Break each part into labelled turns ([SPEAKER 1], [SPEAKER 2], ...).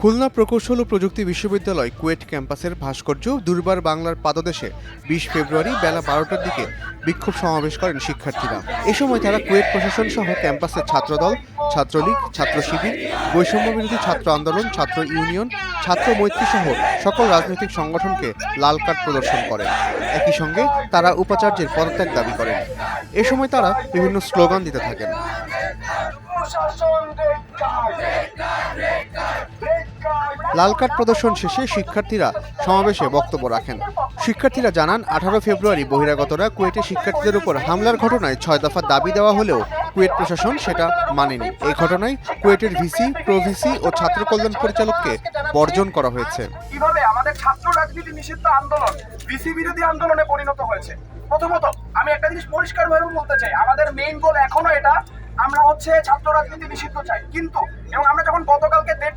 [SPEAKER 1] খুলনা প্রকৌশল ও প্রযুক্তি বিশ্ববিদ্যালয় কুয়েট ক্যাম্পাসের ভাস্কর্য দুর্বার বাংলার পাদদেশে বিশ ফেব্রুয়ারি বেলা বারোটার দিকে বিক্ষোভ সমাবেশ করেন শিক্ষার্থীরা। এ সময় তারা কুয়েট প্রশাসন সহ ক্যাম্পাসের ছাত্রদল, ছাত্রলীগ, ছাত্র শিবির, বৈষম্য বিরোধী ছাত্র আন্দোলন, ছাত্র ইউনিয়ন, ছাত্র মৈত্রী সহ সকল রাজনৈতিক সংগঠনকে লাল কার্ড প্রদর্শন করেন একই সঙ্গে তারা উপাচার্যের পদত্যাগ দাবি করেন। এ সময় তারা বিভিন্ন স্লোগান দিতে থাকেন! লাল কার্ড প্রদর্শন শেষে শিক্ষার্থীরা সমাবেশে বক্তব্য রাখেন। শিক্ষার্থীরা জানান, আঠারো ফেব্রুয়ারি বহিরাগতরা কুয়েটে শিক্ষার্থীদের উপর হামলার ঘটনায় ছয় দফা দাবি দেওয়া হলেও কুয়েট প্রশাসন সেটা মানেনি। এই ঘটনায় কুয়েটের ভিসি, প্রভিসি ও ছাত্র কল্যাণ পরিচালককে বর্জন করা হয়েছে।
[SPEAKER 2] কীভাবে আমাদের ছাত্র রাজনীতি নিষিদ্ধ আন্দোলন বিসি বিরোধী আন্দোলনে পরিণত হয়েছে? প্রথমত, আমি একটা জিনিস পরিষ্কারভাবে বলতে চাই। আমাদের মেইন গোল এখনও এটা, আমরা হচ্ছে ছাত্র রাজনীতি নিষিদ্ধ চাই। কিন্তু, এবং আমরা যখন গতকালকে দেড়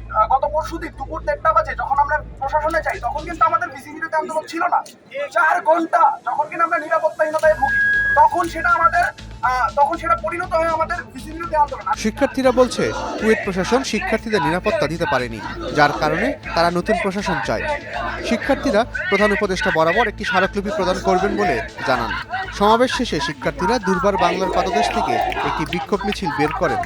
[SPEAKER 2] আহ, গত পরশু দিন দুপুর দেড়টা বাজে যখন আমরা প্রশাসনে যাই তখন কিন্তু আমাদের বিসি বিরোধী আন্দোলন ছিল না। চার ঘণ্টা যখন কিনা আমরা নিরাপত্তাহীনতায় ভুগি তখন সেটা আমাদের তখন সেটা পরিণত হয় আমাদের
[SPEAKER 1] শিক্ষার্থীরা বলছে কুয়েট প্রশাসন শিক্ষার্থীদের নিরাপত্তা দিতে পারেনি যার কারণে তারা নতুন প্রশাসন চায়। শিক্ষার্থীরা প্রধান উপদেষ্টা বরাবর একটি স্মারকলিপি প্রদান করবেন বলে জানান। সমাবেশ শেষে শিক্ষার্থীরা দুর্বার বাংলার পাদদেশ থেকে একটি বিক্ষোভ মিছিল বের করেন।